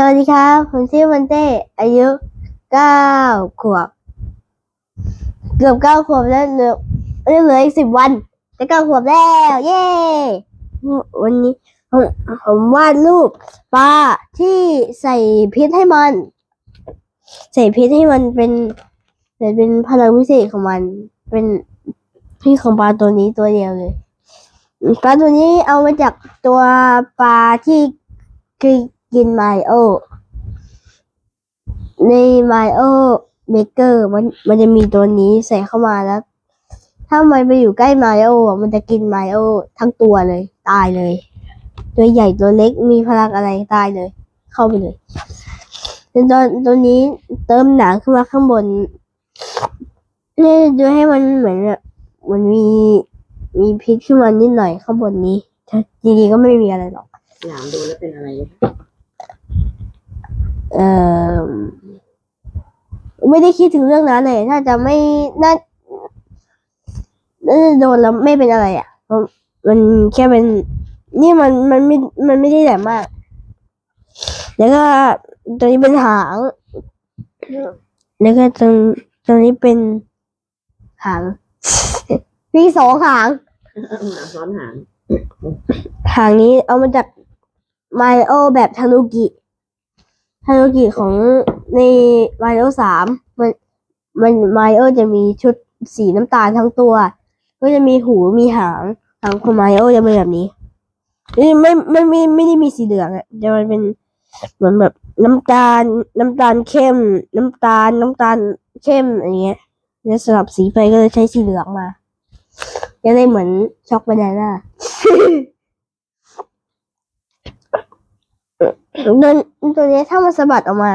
สวัสดีครับ ผมชื่อมันเต้อายุเก้าขวบ เกือบเก้าขวบแล้วเหลือเหลืออีกสิบวัน จะเก้าขวบแล้ว เย้วันนี้ผมผมวาดรูปปลาที่ใส่พิษให้มัน ใส่พิษให้มันเป็นเป็นเป็นพลังวิเศษของมัน เป็นพี่ของปลาตัวนี้ตัวเดียวเลยปลาตัวนี้เอามาจากตัวปลาที่คือ กินไมโอ ในไมโอเบเกอร์มันมันจะมีตัวนี้ใส่เข้ามาแล้ว ถ้ามันไปอยู่ใกล้ไมโอมันจะกินไมโอทั้งตัวเลย ตายเลย ตัวใหญ่ตัวเล็กมีพลังอะไรตายเลย เข้าไปเลยแต่ตอนตัวนี้เติมหนังขึ้นมาข้างบนนี่ดูให้มันเหมือนแบบมันมีมีพิษขึ้นมานิดหน่อยข้างบนนี้จริงๆก็ไม่มีอะไรหรอก หลามดูแล้วเป็นอะไร เออไม่ได้คิดถึงเรื่องนั้นเลย ถ้าจะไม่น่าน่าจะโดนแล้วไม่เป็นอะไรอะเพราะมันแค่เป็น นี่มันมันไม่มันไม่ได้แหลมมาก แล้วก็ตัวนี้เป็นหาง แล้วก็ตรงตรงนี้เป็นหางมีสองหางหลามซ้อนหาง หางนี้เอามาจากมาริโอแบบทานุกิ ทานุกิของในมาริโอสามมันมันมาริโอจะมีชุดสีน้ำตาลทั้งตัว ก็จะมีหูมีหางหางของมาริโอจะเป็นแบบนี้นี่ไม่ไม่ไม่ไม่ได้มีสีเหลืองอะจะมันเป็นเหมือนแบบน้ำตาลน้ำตาลเข้ม น้ำตาลน้ำตาลเข้มอย่างเงี้ยแล้วสลับสีไปก็เลยใช้สีเหลืองมาจะได้เหมือนช็อกบานาน่า ตัวตัวนี้ถ้ามันสะบัดออกมา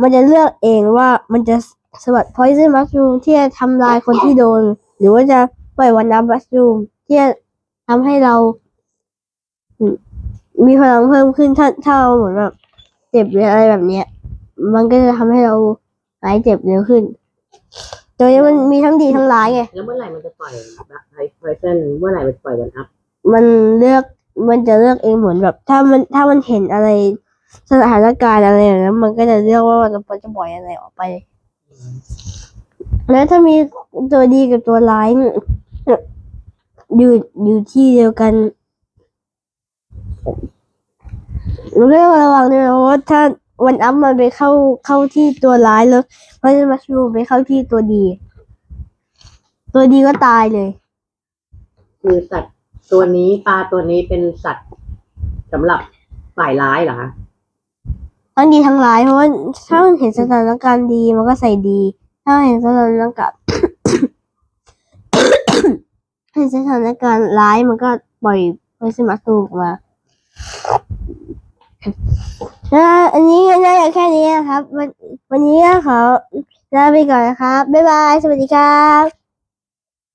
มันจะเลือกเองว่ามันจะสะบัด poison mushroom ที่จะทำลายคนที่โดน หรือว่าจะปล่อยวันน้ำ mushroom ที่จะทำให้เราอืมมีพลังเพิ่มขึ้นถ้าถ้าเราเหมือนแบบเจ็บหรืออะไรแบบเนี้ย มันก็จะทำให้เราหายเจ็บเร็วขึ้น ตัวนี้มันมีทั้งดีทั้งร้ายไง แล้วเมื่อไหร่มันจะปล่อยไพไพเซนเมื่อไหร่มันจะปล่อยวันอัพ มันเลือกมันจะเลือกเองเหมือนแบบ ถ้ามันถ้ามันเห็นอะไร สถานการณ์อะไรอย่างนั้นมันก็จะเลือกว่ามันจะจะปล่อยอะไรออกไป แล้วถ้ามีตัวดีกับตัวร้ายอยู่อยู่ที่เดียวกันมันก็ต้องระวังด้วยนะว่าถ้าวันอัพมันไปเข้าเข้าที่ตัวร้ายแล้วเพราะจะมาชูไปเข้าที่ตัวดี ตัวดีก็ตายเลย คือสัตว์ตัวนี้ปลาตัวนี้เป็นสัตว์สำหรับฝ่ายร้ายเหรอคะ ทั้งดีทั้งร้ายเพราะว่าถ้ามันเห็นสถานการณ์ดีมันก็ใส่ดี ถ้าเห็นสถานการณ์เห็นสถานการณ์ร้ายมันก็ปล่อยเพอร์ซิมัสตูออกมาอันนี้น่าจะแค่นี้นะครับ วันวันนี้ก็ขอลาไปก่อนนะครับ บ๊ายบาย สวัสดีครับ